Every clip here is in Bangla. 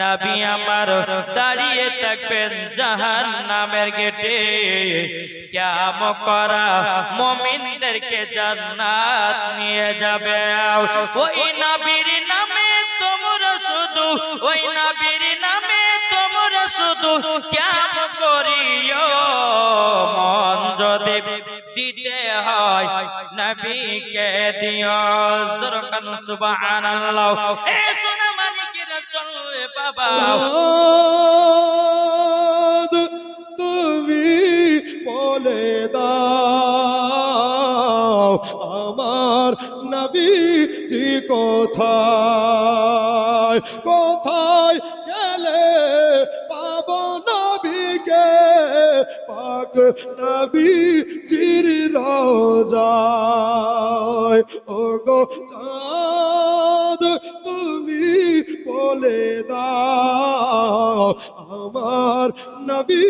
নাবি আমার দাঁড়িয়ে থাকবেন জাহান নামের গেটে। ক্যাম করা মমিনদেরকে জান্নাত নিয়ে যাবে। ওই নাবির নামে তোমরা শুধু, ওই নাবির নামে তোমরা শুধু ক্যাম করিও। মন যদি দিতে হয়, নবীকে দিও। সুবহানাল্লাহ। বাবা। তুমি বলে দাও, আমার নবী জি কোথায়? কোথায় গেলে পাব নবীকে? পাক নবী চির রোজায় ও গো চাঁদ বলে দাও, আমার নবী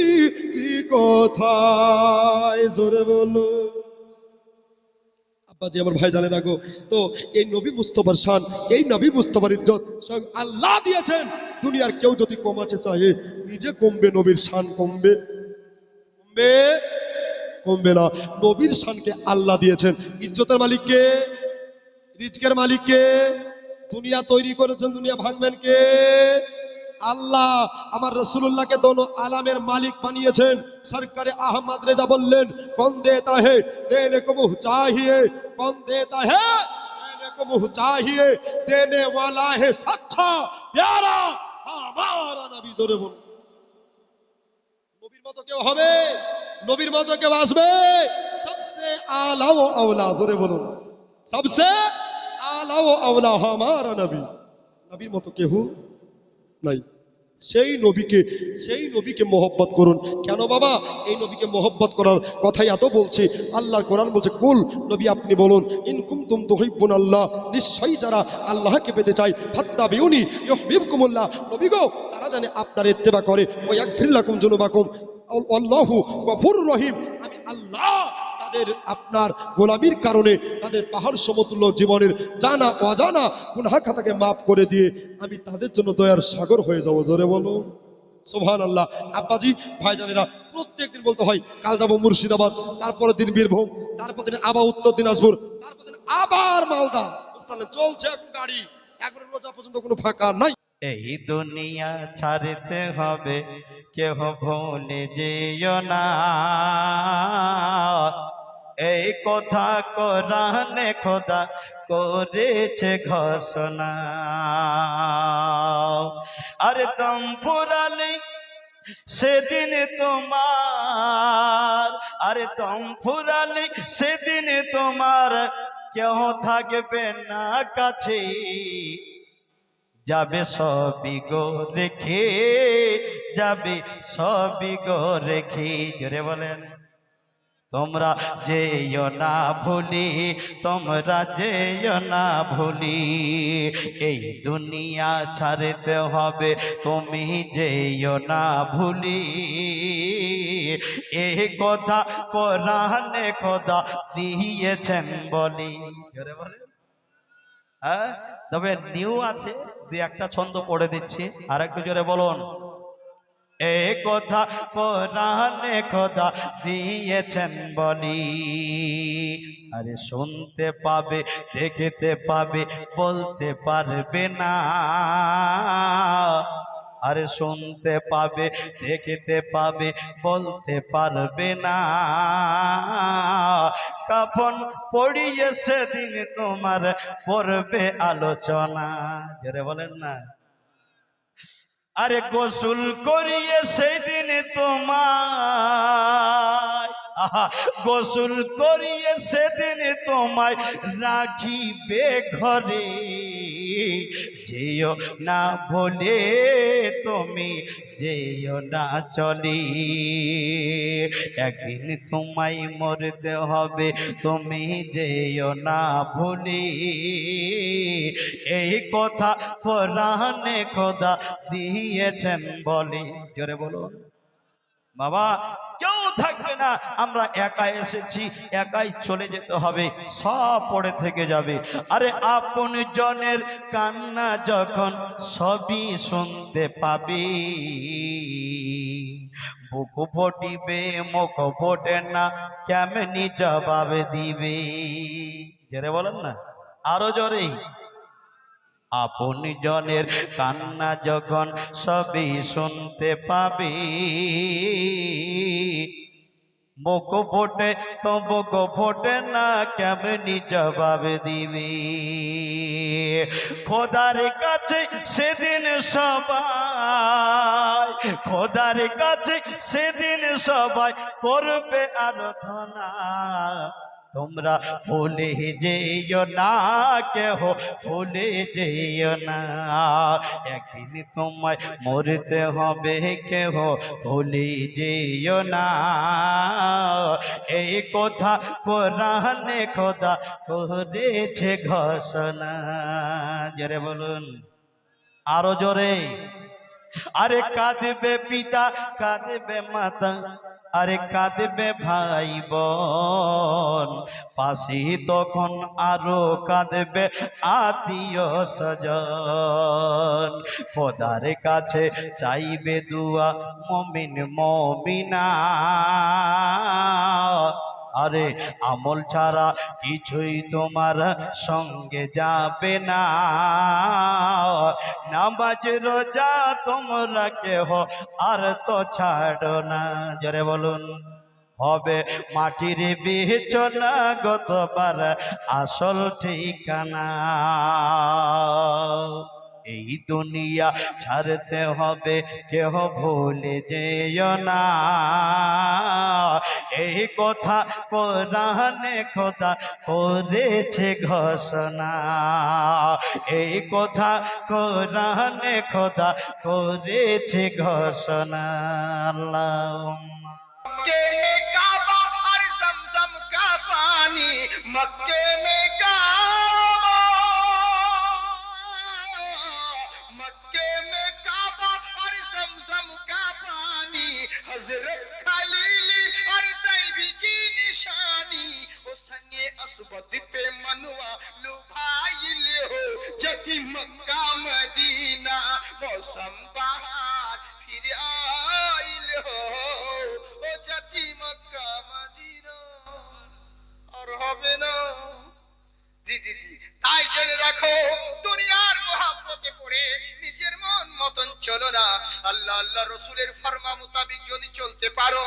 কোথায়? জোরে বলো। আব্বাজি, আমার ভাই জানে তো এই নবী মুস্তফার এই নবী মুস্তফার ইজ্জত আল্লাহ দিয়েছেন। দুনিয়ার কেউ যদি কমাতে চায় নিজে কমবে, নবীর শান কমবে। কমবে? কমবে না। নবীর শানকে আল্লাহ দিয়েছেন। ইজ্জতের মালিককে রিজকের মালিককে দুনিয়া তৈরি করেছেন, দুনিয়া ভাঙবেন কে? আল্লাহ আমার রসুল্লাহকে দোনো আলামের মালিক বানিয়েছেন। সরকারে আহমদ রেজা বললেন কন দে তাহে, দেনে কবু চাহিয়ে কন দে তাহে, দেনে কবু চাহিয়ে, দেনে ওয়ালা হে সাচ্ছা, প্যারা, আমার নবী জোরে বলুন। নবীর মতো কেউ হবে? নবীর মতো কেউ আসবে? সবচেয়ে আলাও আওলা, জোরে বলুন। সবচেয়ে নবীর মতো কেউ নাই। সেই নবীকে সেই নবীকে মোহব্বত করুন। কেন বাবা? এই নবীকে মোহব্বত করার কথাই এত আল্লাহর কোরআন বলছে, কুল, নবী আপনি বলুন ইনকুম তুম তুহিব্বুন আল্লাহ। নিশ্চয়ই যারা আল্লাহকে পেতে চায় ফাত্তা বিউনি ইউহিব্বুকুমুল্লাহ। নবী গো, তারা জানে আপনার ইত্তেবা করে। ওয়া ইয়াগফির লাকুম যুনুবাকুম। আল্লাহু গফুরুর রহিম। আমি আল্লাহ তাদের আপনার গোলামির কারণে তাদের পাহাড় সমতুল্য জীবনের জানা অজানা গুনাহ খাতাকে মাফ করে দিয়ে আমি তাদের জন্য দয়ার সাগর হয়ে যাব। জোরে বলো সোহান আল্লাহ আব্বাজি, ভাইজানেরা, প্রত্যেক দিন বলতে হয়, কাল যাব মুর্শিদাবাদ, তারপরের দিন বীরভূম তারপর দিন আবার উত্তর দিনাজপুর তারপর দিন আবার মালদা। চলছে এখন গাড়ি। এখন রোজা পর্যন্ত কোনো ফাঁকা নাই। এই দুনিয়া ছাড়তে হবে, কেহ ভুলে যেও না। এই কথা কোরআনে খোদা করেছে ঘোষণা। আরে দম ফুরালে সেদিন তোমার, আরে দম ফুরালে সেদিন তোমার কেউ থাকবে না কাছে। যাবে সবই গো রেখে, যাবে সবই গো রেখে। জোরে বলেন। তোমরা যেও না ভুলি, তোমরা যেও না ভুলি। এই দুনিয়া ছাড়তে হবে, তুমি যেও না ভুলি। এই কথা কোরআনে খোদা দিয়েছেন বলি। হ্যাঁ তবে নিউ আছে, দুই একটা ছন্দ পড়ে দিচ্ছি। আর একটু জোরে বলুন। এ কথা কোরআনে খোদা দিয়েছেন বলি আরে শুনতে পাবে, দেখতে পাবে, বলতে পারবে না। আরে শুনতে পাবে, দেখতে পাবে, বলতে পারবে না। কাফন পড়িয়ে সেদিন তোমার পড়বে আলোচনা। জোরে বলেন না। আরে গোসল করিয়ে সেদিন তোমায় গোসল করিয়ে সেদিন তোমায় রাখিবে ঘরে। যেও না বলে তুমি, যেও না চলি। একদিন তোমায় মরতে হবে, তুমি যেও না ভুলি। এই কথা প্রাণে খোদা দিয়েছেন বলি, জোরে বলুন। বাবা, কেউ থাকবে না। আমরা একা এসেছি, একাই চলে যেতে হবে, সব পড়ে থেকে যাবে। আরে আপন জনের কান্না যখন সবই শুনতে পাবি। বুক ফটিবে, মুখ ফোটে না, কেমনি জবাব দিবে? জোরে বলেন না। আরও জোরে। আপন জনের কান্না যখন সবই শুনতে পাবি। মুখ ফোটে তো মুখ ফোটে না, কেমনি জবাব দিবি? খোদার কাছে সেদিন সবাই, খোদার কাছে সেদিন সবাই করবে আরাধনা। তোমরা ভুলে যেও না, কেহ ভুলে যেও না। একদিন তোমায় মরতে হবে, কেহ ভুলে যেও না। এই কথা কোরআনে খোদা করেছে ঘোষণা। জোরে বলুন। আরও জোরে। আরে কাঁদবে পিতা, কাঁদবে মাতা। আরে কাঁদবে ভাই বোন পাশে তখন আরও কাঁদবে আত্মীয় স্বজন। খোদার কাছে চাইবে দুয়া মমিন মমিনা। আরে আমল ছাড়া কিছুই তোমার সঙ্গে যাবে না। নামাজ, রোজা তোমরা কেহ আর তো ছাড়ো না। জরে বলুন। হবে মাটির বিছনা গতবার আসল ঠিকানা। দুনিয়া ছাড়তে হবে, কেহ ভুলে যেও না। এই কথা কোরআনে খোদা করেছে ঘোষণা। এই কথা কোরআনে খোদা করেছে ঘোষণা। মক্কে মে কাবা আর জমজম কা পানি মক্কে তালিলি আর যাইবি কি নিশানি ও সঙ্গে আসবত পে মনুয়া লুভাইলে হো যদি মক্কা মদিনা মৌসম বাহার ফিরে আইল হো ও যদি মক্কা মদিনা আর হবে না জি জি জি তাই জেনে রাখো দুনিয়ার মহাব্বতে পড়ে মতন চলো না। আল্লাহ আল্লাহ রসুলের ফরমা মোতাবিক যদি চলতে পারো,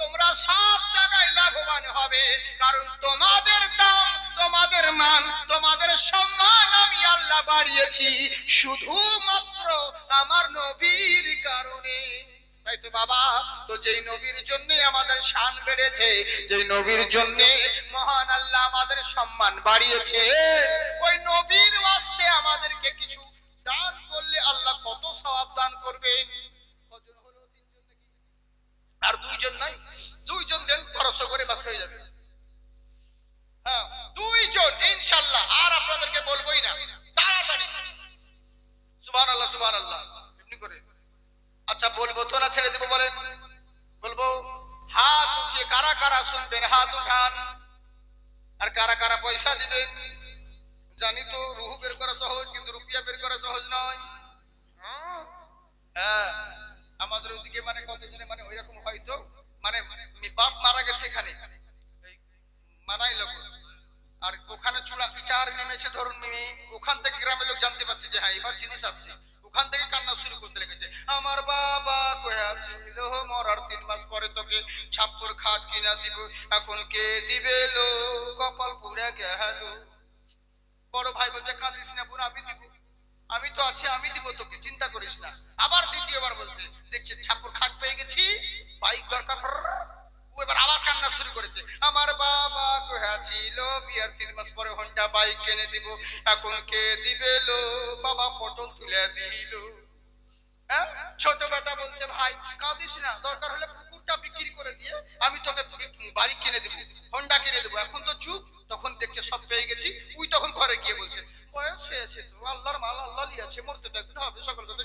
তোমরা সব জায়গায় লাভবান হবে। কারণ তোমাদের দাম, তোমাদের মান, তোমাদের সম্মান আমি আল্লাহ বাড়িয়েছি। শুধুমাত্র আমার নবীর কারণে। তাই তো বাবা, তো যেই নবীর জন্য আমাদের শান বেড়েছে, যেই নবীর জন্য মহান আল্লাহ আমাদের সম্মান বাড়িয়েছে, ওই নবীর আমাদেরকে কিছু সওয়াব দান করবেন। কজন হলো তিনজন নাকি? আর দুইজন নাই? দুইজন দেন খরচ করে বাস হয়ে যাবে। হ্যাঁ দুইজন ইনশাল্লাহ। আর আপনাদেরকে বলবোই না তাড়াতাড়ি। সুবহানাল্লাহ সুবহানাল্লাহ। এমনি করে। আচ্ছা বলব তো না ছেড়ে দেবো বলেন। বলব হাত উঠিয়ে কারা কারা শুনবেন? হাত উঠান। আর কারা কারা পয়সা দিবেন? জানি তো রুহু বের করা সহজ কিন্তু রুপিয়া বের করা সহজ নয়। আমাদের ওইদিকে মানে কতজনে মানে ওইরকম হয়তো মানে বাপ মারা গেছে এখানে। মানাই লোক আর ওখানে চূড়া ইটার নেমেছে, ধরুন মিমি ওখান থেকে গ্রামের লোক জানতে পারছে যে হ্যাঁ এবার জিনিস আসছে। ওখান থেকে কান্না শুরু করতে লেগেছে। আমার বাবা কয়ে আছে মরার তিন মাস পরে তোকে ছাপ্পর খাট কিনা দিব। এখন কে দিবে লো কপাল পুড়ে গেল। বড় ভাই বলছে, কাঁদিস না বোন, আমি দিব। আমি তো আছি, আমি দিব তোকে, চিন্তা করিস না। আবার দ্বিতীয়বার বলছে, দেখছে ছাপ্পর খাট পেয়ে গেছি, বাইক দরকার ও এবার আবার কান্না শুরু করেছে। আমার বাবা কোহা ছিল? বিয়ার তিন মাস পরে হন্ডা বাইক কিনে দিব। এখন কে দিবে লো? বাবা পটল তুলে দিল। হ্যাঁ? ছোট বেটা বলছে, ভাই, কাঁদিস না, দরকার হলে পুকুরটা বিক্রি করে দিয়ে আমি তোকে বাড়ি কিনে দেবো, হন্ডা কিনে দেবো। এখন তো চুপ, তখন দেখছে সব পেয়ে গেছি। তুই তখন ঘরে গিয়ে বলছে, বয়স হয়েছে তো, আল্লাহর মাল আল্লাহ লিয়াছে মরতে তো একদিন হবে, সকল কথা